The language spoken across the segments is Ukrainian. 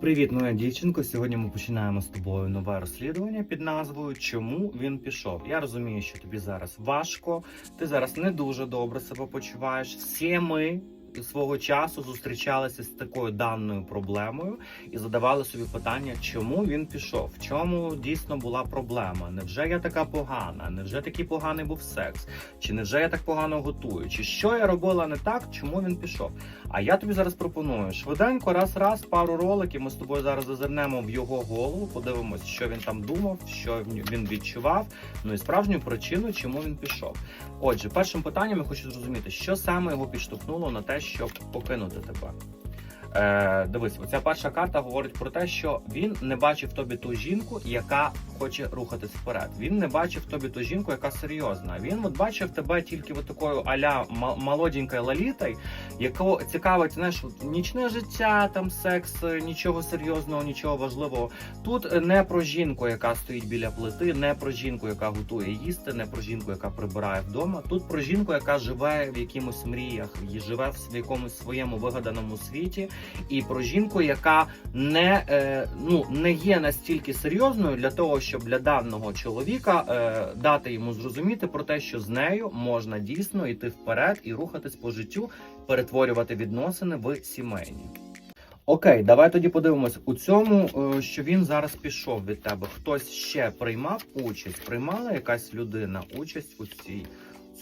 Привіт, моя дівчинко. Сьогодні ми починаємо з тобою нове розслідування під назвою Чому він пішов. Я розумію, що тобі зараз важко, ти зараз не дуже добре себе почуваєш. Всі ми свого часу зустрічалися з такою даною проблемою і задавали собі питання, чому він пішов, в чому дійсно була проблема. Невже я така погана? Невже такий поганий був секс? Чи невже я так погано готую? Чи що я робила не так? Чому він пішов? А я тобі зараз пропоную швиденько, раз, раз, пару роликів. Ми з тобою зараз зазирнемо в його голову, подивимось, що він там думав, що він відчував. Ну і справжню причину, чому він пішов. Отже, першим питанням я хочу зрозуміти, що саме його підштовхнуло на те, щоб покинути тебе. Е, дивись, оця перша карта говорить про те, що він не бачив в тобі ту жінку, яка хоче рухатись вперед. Він не бачив в тобі ту жінку, яка серйозна. Він от бачив тебе тільки от такою аля молоденькою лалітой, яку цікавить, знаєш, нічне життя, там секс, нічого серйозного, нічого важливого. Тут не про жінку, яка стоїть біля плити, не про жінку, яка готує їсти, не про жінку, яка прибирає вдома. Тут про жінку, яка живе в якимось мріях, живе в якомусь своєму вигаданому світі, і про жінку, яка не, е, ну, не є настільки серйозною для того, щоб для даного чоловіка е, дати йому зрозуміти про те, що з нею можна дійсно йти вперед і рухатись по життю, перетворювати відносини в сімейні. Окей, давай тоді подивимось у цьому, е, що він зараз пішов від тебе. Хтось ще приймав участь, приймала якась людина участь у цій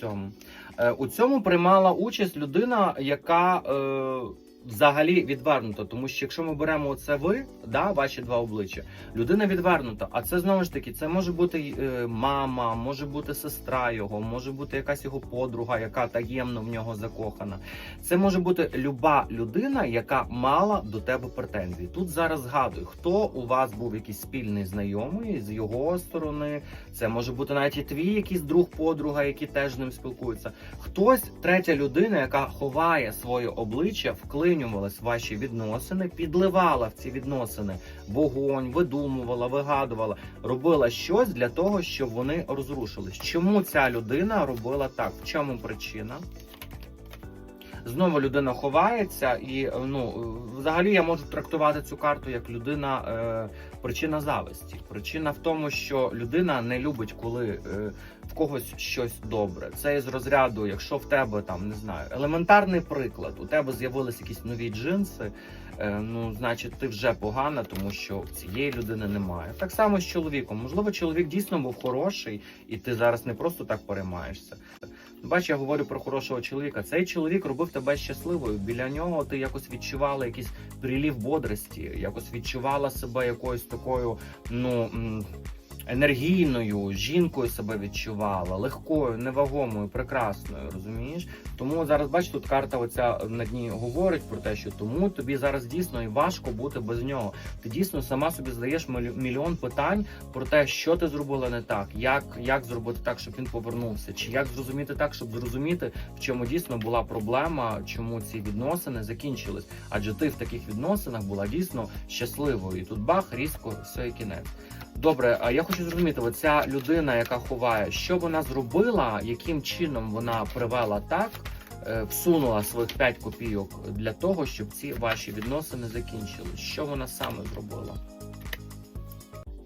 цьому. Е, У цьому приймала участь людина, яка е, взагалі відвернута. Тому що якщо ми беремо оце ви, да, ваші два обличчя, людина відвернута. А це знову ж таки, це може бути е, мама, може бути сестра його, може бути якась його подруга, яка таємно в нього закохана. Це може бути люба людина, яка мала до тебе претензії. Тут зараз згадую, хто у вас був якийсь спільний знайомий з його сторони. Це може бути навіть і твій якийсь друг, подруга, які теж ним спілкуються. Хтось, третя людина, яка ховає своє обличчя, вклинювалась в ваші відносини, підливала в ці відносини вогонь, видумувала, вигадувала, робила щось для того, щоб вони розрушились. Чому ця людина робила так? В чому причина? Знову людина ховається, і ну взагалі я можу трактувати цю карту як людина е, причина зависті. Причина в тому, що людина не любить, коли е, в когось щось добре. Це із розряду, якщо в тебе там не знаю, елементарний приклад, у тебе з'явились якісь нові джинси. е, Ну, значить, ти вже погана, тому що цієї людини немає. Так само з чоловіком. Можливо, чоловік дійсно був хороший, і ти зараз не просто так переймаєшся. Бач, я говорю про хорошого чоловіка. Цей чоловік робив тебе щасливою. Біля нього ти якось відчувала якийсь прилів бодрості, якось відчувала себе якоюсь такою, ну. Енергійною жінкою себе відчувала, легкою, невагомою, прекрасною, розумієш? Тому зараз бач, тут карта оця на дні говорить про те, що тому тобі зараз дійсно і важко бути без нього. Ти дійсно сама собі задаєш мільйон питань про те, що ти зробила не так, як, як зробити так, щоб він повернувся, чи як зрозуміти так, щоб зрозуміти, в чому дійсно була проблема, чому ці відносини закінчились. Адже ти в таких відносинах була дійсно щасливою. І тут бах, різко, все і кінець. Добре, я хочу зрозуміти, оця людина, яка ховає, що вона зробила, яким чином вона привела так, е, всунула своїх 5 копійок для того, щоб ці ваші відносини закінчили. Що вона саме зробила?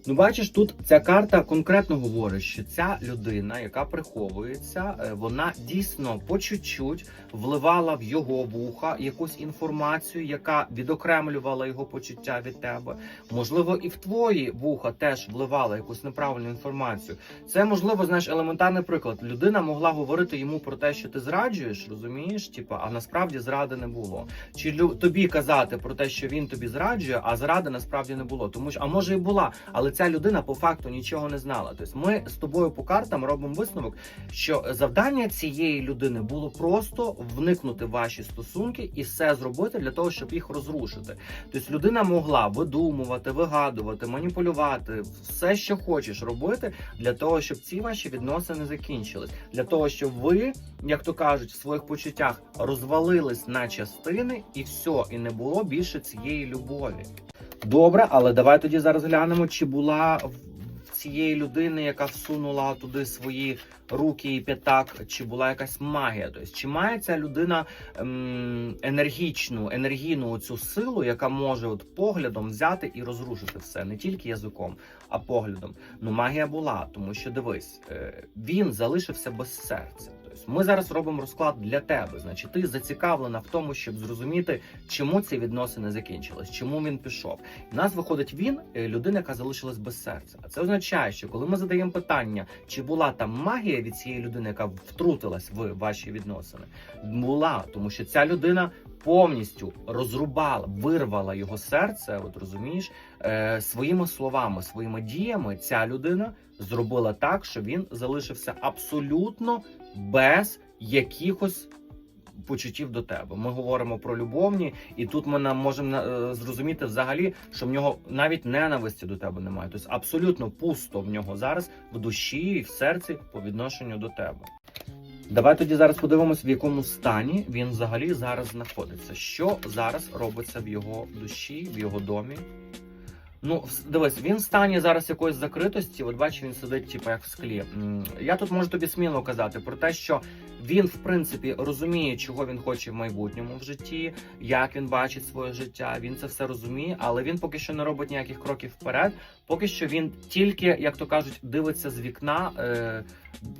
Ну, бачиш, тут ця карта конкретно говорить, що ця людина, яка приховується, е, вона дійсно по чуть-чуть вливала в його вуха якусь інформацію, яка відокремлювала його почуття від тебе. Можливо, і в твої вуха теж вливала якусь неправильну інформацію. Це можливо, знаєш, елементарний приклад. Людина могла говорити йому про те, що ти зраджуєш, розумієш? Типа, а насправді зради не було. Чи тобі казати про те, що він тобі зраджує, а зради насправді не було. Тому що, а може і була, але ця людина по факту нічого не знала. Тобто ми з тобою по картам робимо висновок, що завдання цієї людини було просто вникнути в ваші стосунки і все зробити для того, щоб їх розрушити. Тобто людина могла видумувати, вигадувати, маніпулювати, все, що хочеш робити для того, щоб ці ваші відносини закінчились, для того, щоб ви, як то кажуть, в своїх почуттях розвалились на частини, і все, і не було більше цієї любові. Добре, але давай тоді зараз глянемо, чи була в цієї людини, яка всунула туди свої руки і п'ятак, чи була якась магія? Тобто, чи має ця людина ем, енергічну, енергійну цю силу, яка може от поглядом взяти і розрушити все, не тільки язиком, а поглядом. Ну, магія була, тому що дивись, е, він залишився без серця. Ми зараз робимо розклад для тебе. Значить, ти зацікавлена в тому, щоб зрозуміти, чому ці відносини закінчились, чому він пішов. У нас виходить він, е, людина, яка залишилась без серця. А це означає, що коли ми задаємо питання, чи була там магія від цієї людини, яка втрутилась в ваші відносини, була, тому що ця людина. Повністю розрубала, вирвала його серце, от розумієш, е, своїми словами, своїми діями ця людина зробила так, що він залишився абсолютно без якихось почуттів до тебе. Ми говоримо про любовні, і тут ми можемо е, зрозуміти взагалі, що в нього навіть ненависті до тебе немає. Тобто абсолютно пусто в нього зараз в душі і в серці по відношенню до тебе. Давай тоді зараз подивимось, в якому стані він взагалі зараз знаходиться. Що зараз робиться в його душі, в його домі. Ну, дивись, він в стані зараз якоїсь закритості. От бачиш, він сидить, типу, як в склі. Я тут можу тобі сміло казати про те, що він, в принципі, розуміє, чого він хоче в майбутньому в житті, як він бачить своє життя. Він це все розуміє, але він поки що не робить ніяких кроків вперед. Поки що він тільки, як то кажуть, дивиться з вікна. Е-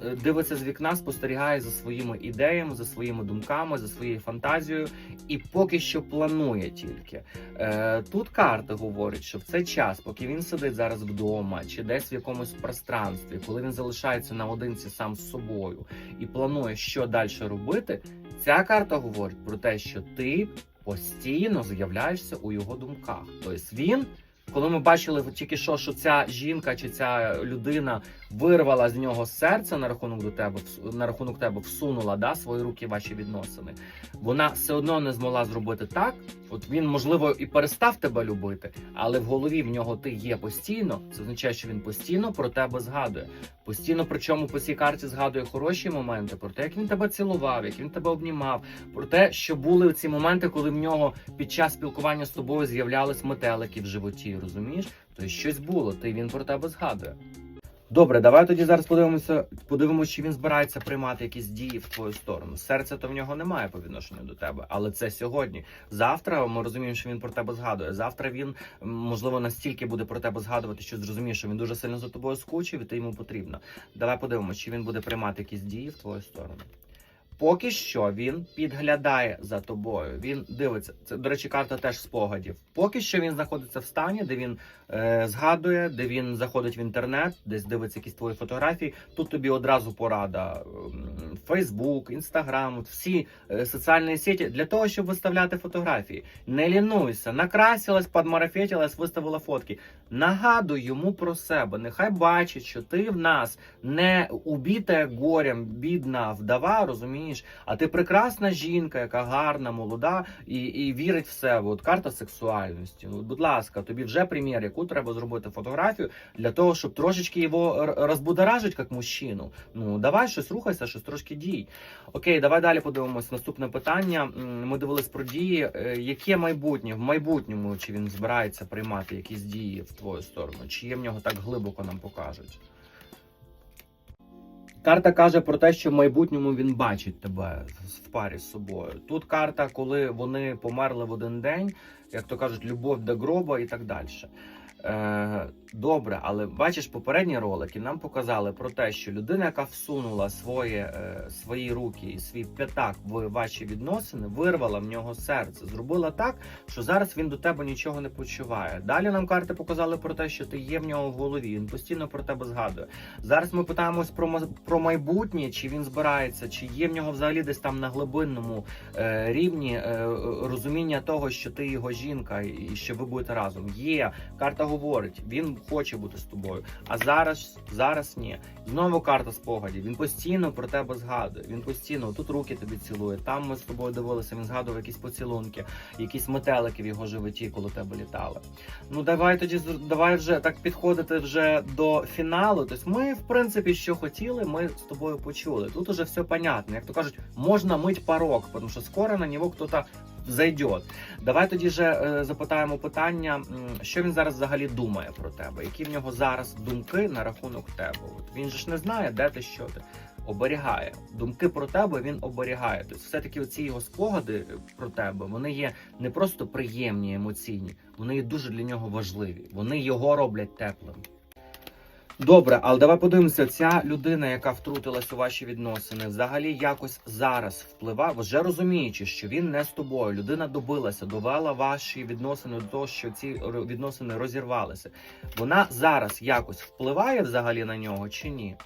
е, Дивиться з вікна, спостерігає за своїми ідеями, за своїми думками, за своєю фантазією, і поки що планує тільки. Е, тут карта говорить, що в цей час, поки він сидить зараз вдома чи десь в якомусь пространстві, коли він залишається наодинці сам з собою і планує, що далі робити, ця карта говорить про те, що ти постійно з'являєшся у його думках. Тобто він. Коли ми бачили тільки що, що ця жінка чи ця людина вирвала з нього серце на рахунок до тебе, на рахунок тебе всунула да, свої руки ваші відносини, вона все одно не змогла зробити так. От він, можливо, і перестав тебе любити, але в голові в нього ти є постійно. Це означає, що він постійно про тебе згадує. Постійно, причому по цій карті згадує хороші моменти, про те, як він тебе цілував, як він тебе обнімав, про те, що були ці моменти, коли в нього під час спілкування з тобою з'являлись метелики в животі. Розумієш? Тобто щось було, ти він про тебе згадує. Добре, давай тоді зараз подивимося, подивимося, чи він збирається приймати якісь дії в твою сторону. Серця то в нього немає по відношенню до тебе, але це сьогодні. Завтра ми розуміємо, що він про тебе згадує. Завтра він можливо настільки буде про тебе згадувати, що зрозуміє, що він дуже сильно за тобою скучив, і ти йому потрібно. Давай подивимося, чи він буде приймати якісь дії в твою сторону. Поки що він підглядає за тобою. Він дивиться. Це, до речі, карта теж спогадів. Поки що він знаходиться в стані, де він е, згадує, де він заходить в інтернет, десь дивиться якісь твої фотографії. Тут тобі одразу порада. Фейсбук, Інстаграм, всі е, соціальні сеті для того, щоб виставляти фотографії. Не лінуйся, накрасилась, подмарафетилась, виставила фотки. Нагадуй йому про себе. Нехай бачить, що ти в нас не убіта горем, бідна вдова, розумієш, а ти прекрасна жінка, яка гарна, молода і, і вірить в себе. От карта сексуальності. Ну, будь ласка, тобі вже примір, яку треба зробити фотографію для того, щоб трошечки його розбудоражити як мужчину. Ну давай щось рухайся, щось трошки дій. Окей, давай далі подивимось. Наступне питання. Ми дивились про дії. Е, Яке майбутнє в майбутньому? Чи він збирається приймати якісь дії в твою сторону? Чи є в нього так глибоко нам покажуть? Карта каже про те, що в майбутньому він бачить тебе в парі з собою. Тут карта, коли вони померли в один день, як то кажуть, любов до гроба і так далі. Е, добре, але бачиш, попередні ролики нам показали про те, що людина, яка всунула своє, е, свої руки і свій п'ятак в ваші відносини, вирвала в нього серце, зробила так, що зараз він до тебе нічого не почуває. Далі нам карти показали про те, що ти є в нього в голові. Він постійно про тебе згадує. Зараз ми питаємось про про майбутнє, чи він збирається, чи є в нього взагалі десь там на глибинному е, рівні е, розуміння того, що ти його жінка і що ви будете разом. Є карта говорить, він хоче бути з тобою. А зараз, зараз ні. Знову карта спогадів. Він постійно про тебе згадує. Він постійно тут руки тобі цілує. Там ми з тобою дивилися. Він згадував якісь поцілунки, якісь метелики в його животі, коли тебе літали. Ну давай тоді давай вже так підходити вже до фіналу. Тобто ми, в принципі, що хотіли, ми з тобою почули. Тут уже все понятно. Як то кажуть, можна мить порог, тому що скоро на нього хтось зайдет. Давай тоді же е, запитаємо питання, що він зараз взагалі думає про тебе, які в нього зараз думки на рахунок тебе. От він же ж не знає, де ти що ти. Оберігає думки про тебе. Він оберігає. Тобто, все таки оці його спогади про тебе вони є не просто приємні, емоційні, вони є дуже для нього важливі. Вони його роблять теплим. Добре, але давай подивимося, ця людина, яка втрутилась у ваші відносини, взагалі якось зараз впливає, вже розуміючи, що він не з тобою. Людина добилася, довела ваші відносини до того, що ці відносини розірвалися. Вона зараз якось впливає взагалі на нього чи ні?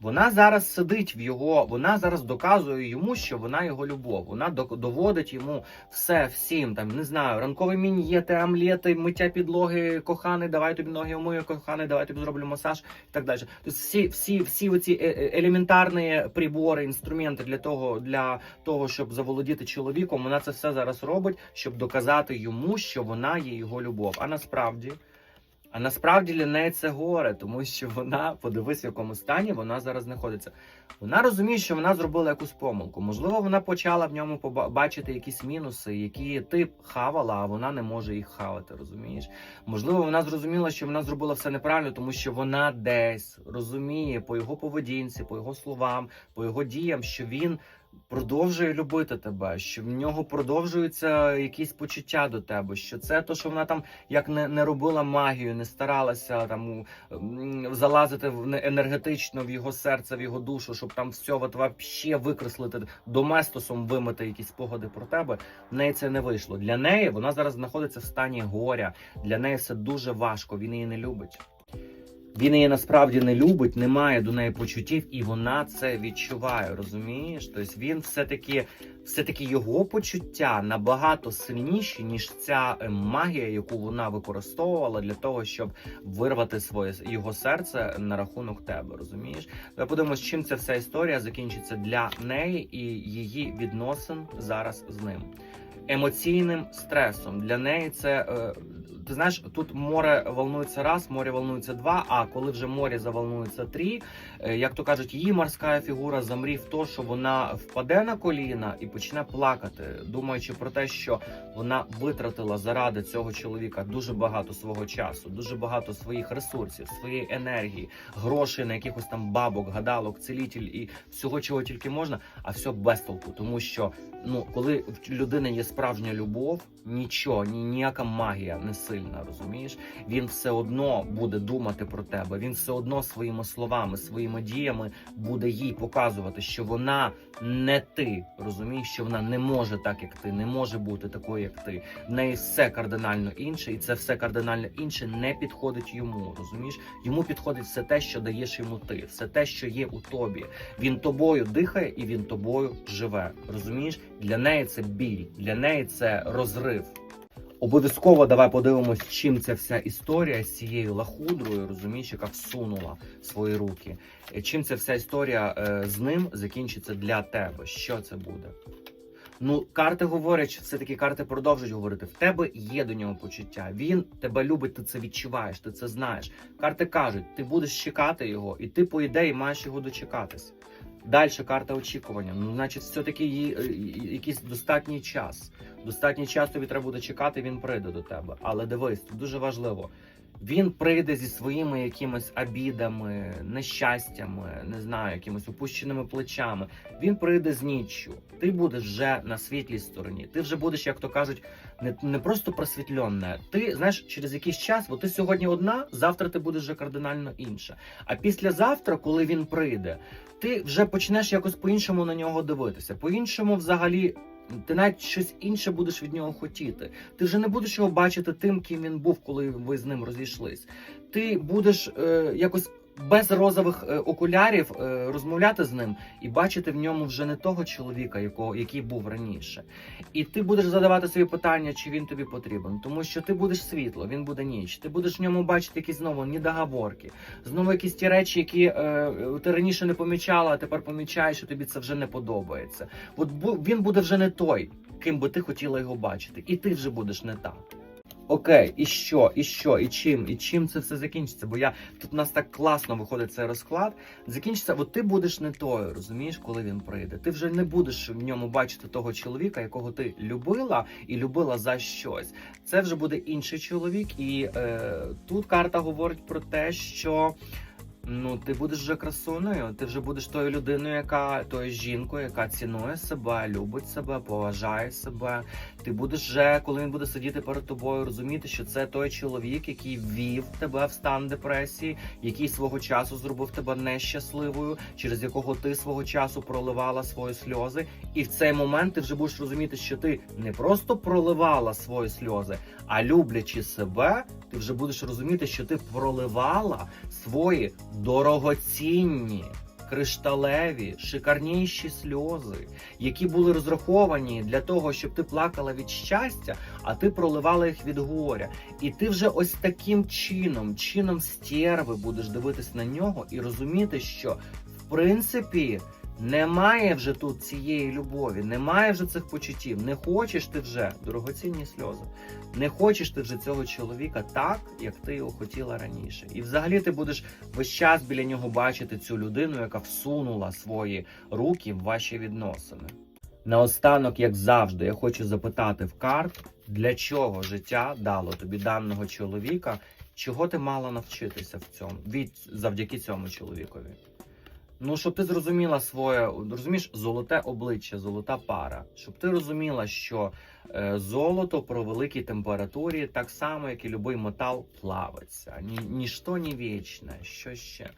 Вона зараз сидить в його, вона зараз доказує йому, що вона його любов. Вона доводить йому все всім. Там не знаю, ранкові мін'єти, амлети, миття підлоги, коханий, давай тобі ноги умию, коханий, давай тобі зроблю масаж і так далі. Тобто всі, всі, всі оці е- е- елементарні прибори, інструменти для того, для того, щоб заволодіти чоловіком, вона це все зараз робить, щоб доказати йому, що вона є його любов. А насправді. А насправді для неї це горе, тому що вона, подивись, в якому стані вона зараз знаходиться. Вона розуміє, що вона зробила якусь помилку. Можливо, вона почала в ньому поба- бачити якісь мінуси, які ти хавала, а вона не може їх хавати. Розумієш? Можливо, вона зрозуміла, що вона зробила все неправильно, тому що вона десь розуміє по його поведінці, по його словам, по його діям, що він продовжує любити тебе, що в нього продовжуються якісь почуття до тебе. Що це то, що вона там як не, не робила магію, не старалася там залазити в не- енергетично в його серце, в його душу, щоб там все от вообще викреслити доместосом, вимити якісь спогади про тебе. В неї це не вийшло. Для неї вона зараз знаходиться в стані горя. Для неї все дуже важко. Він її не любить. Він її насправді не любить, не має до неї почуттів, і вона це відчуває. Розумієш? Тобто він все-таки, все-таки його почуття набагато сильніші, ніж ця е, магія, яку вона використовувала для того, щоб вирвати своє його серце на рахунок тебе. Розумієш? Давай подивимось, чим ця вся історія закінчиться для неї і її відносин зараз з ним. Емоційним стресом для неї це е, ти знаєш, тут море волнується раз, море волнується два. А коли вже море заволнується три, е, як то кажуть, її морська фігура замрі в то, що вона впаде на коліна і почне плакати, думаючи про те, що вона витратила заради цього чоловіка дуже багато свого часу, дуже багато своїх ресурсів, своєї енергії, грошей на якихось там бабок, гадалок, цілітель і всього, чого тільки можна, а все без толку, тому що ну коли в людини є справжня любов, нічого, ні, ніяка магія не сильна, розумієш? Він все одно буде думати про тебе. Він все одно своїми словами, своїми діями буде їй показувати, що вона не ти, розумієш, що вона не може так, як ти, не може бути такою, як ти. В неї все кардинально інше, і це все кардинально інше не підходить йому. Розумієш? Йому підходить все те, що даєш йому ти, все те, що є у тобі. Він тобою дихає і він тобою живе. Розумієш? Для неї це біль, для неї це розрив. Обов'язково давай подивимось, чим ця вся історія з цією лахудрою, розумієш, яка всунула свої руки. Чим ця вся історія е, з ним закінчиться для тебе? Що це буде? Ну, карти говорять, все-таки карти продовжують говорити. В тебе є до нього почуття. Він тебе любить, ти це відчуваєш, ти це знаєш. Карти кажуть, ти будеш чекати його, і ти, по ідеї, маєш його дочекатись. Далі карта очікування. Ну, значить, все-таки е, якийсь достатній час. Достатній час тобі треба буде чекати, він прийде до тебе. Але дивись, тут дуже важливо. Він прийде зі своїми якимись обідами, нещастями, не знаю, якимись опущеними плечами. Він прийде з ніччю. Ти будеш вже на світлій стороні. Ти вже будеш, як то кажуть, не, не просто просвітленна. Ти знаєш, через якийсь час, бо ти сьогодні одна, завтра ти будеш вже кардинально інша. А післязавтра, коли він прийде, ти вже почнеш якось по-іншому на нього дивитися. По-іншому, взагалі, ти навіть щось інше будеш від нього хотіти. Ти вже не будеш його бачити тим, ким він був, коли ви з ним розійшлись. Ти будеш е, якось. Без розових е, окулярів е, розмовляти з ним і бачити в ньому вже не того чоловіка, якого який був раніше. І ти будеш задавати собі питання, чи він тобі потрібен, тому що ти будеш світло, він буде ніч. Ти будеш в ньому бачити якісь знову недоговорки, знову якісь ті речі, які е, ти раніше не помічала, а тепер помічаєш, що тобі це вже не подобається. От бу- він буде вже не той, ким би ти хотіла його бачити, і ти вже будеш не та. Окей, і що, і що, і чим, і чим це все закінчиться? Бо я тут у нас так класно виходить цей розклад. Закінчиться, бо ти будеш не тою, розумієш, коли він прийде. Ти вже не будеш в ньому бачити того чоловіка, якого ти любила і любила за щось. Це вже буде інший чоловік, і е, тут карта говорить про те, що. Ну, ти будеш вже красуною, ти вже будеш тою людиною, яка тою жінкою, яка цінує себе, любить себе, поважає себе. Ти будеш вже, коли він буде сидіти перед тобою, розуміти, що це той чоловік, який ввів тебе в стан депресії, який свого часу зробив тебе нещасливою, через якого ти свого часу проливала свої сльози. І в цей момент ти вже будеш розуміти, що ти не просто проливала свої сльози, а люблячи себе, ти вже будеш розуміти, що ти проливала свої дорогоцінні. Кришталеві, шикарніші сльози, які були розраховані для того, щоб ти плакала від щастя, а ти проливала їх від горя. І ти вже ось таким чином, чином стерви, будеш дивитись на нього і розуміти, що в принципі немає вже тут цієї любові, немає вже цих почуттів. Не хочеш ти вже дорогоцінні сльози. Не хочеш ти вже цього чоловіка так, як ти його хотіла раніше. І взагалі ти будеш весь час біля нього бачити цю людину, яка всунула свої руки в ваші відносини. Наостанок, як завжди, я хочу запитати в карт, для чого життя дало тобі даного чоловіка, чого ти мала навчитися в цьому від завдяки цьому чоловікові. Ну, щоб ти зрозуміла своє, розумієш, золоте обличчя, золота пара. Щоб ти розуміла, що е, золото при великій температурі, так само, як і будь-який метал, плавиться. Ні, ніщо не вічне. Що ще?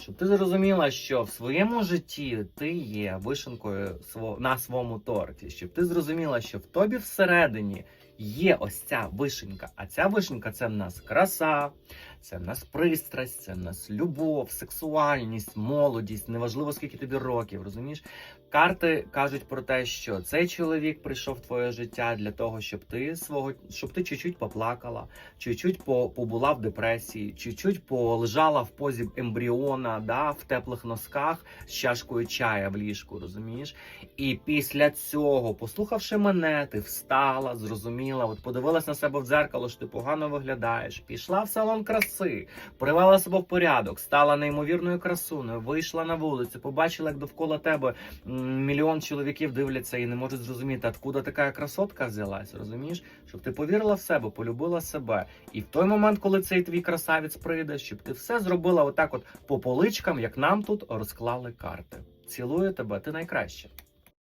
Щоб ти зрозуміла, що в своєму житті ти є вишенкою на своєму торті. Щоб ти зрозуміла, що в тобі всередині є ось ця вишенька. А ця вишенька це в нас краса, це в нас пристрасть, це в нас любов, сексуальність, молодість, неважливо скільки тобі років, розумієш? Карти кажуть про те, що цей чоловік прийшов в твоє життя для того, щоб ти свого щоб ти чуть-чуть поплакала, чуть-чуть по, побула в депресії, чуть-чуть полежала в позі ембріона, да, в теплих носках з чашкою чая в ліжку, розумієш? І після цього, послухавши мене, ти встала, зрозуміла, от подивилась на себе в дзеркало, що ти погано виглядаєш, пішла в салон краси, привела себе в порядок, стала неймовірною красуною, вийшла на вулицю, побачила, як довкола тебе мільйон чоловіків дивляться і не можуть зрозуміти, откуда така красотка взялась, розумієш? Щоб ти повірила в себе, полюбила себе. І в той момент, коли цей твій красавець прийде, щоб ти все зробила отак, от по поличкам, як нам тут розклали карти. Цілую тебе, ти найкраща.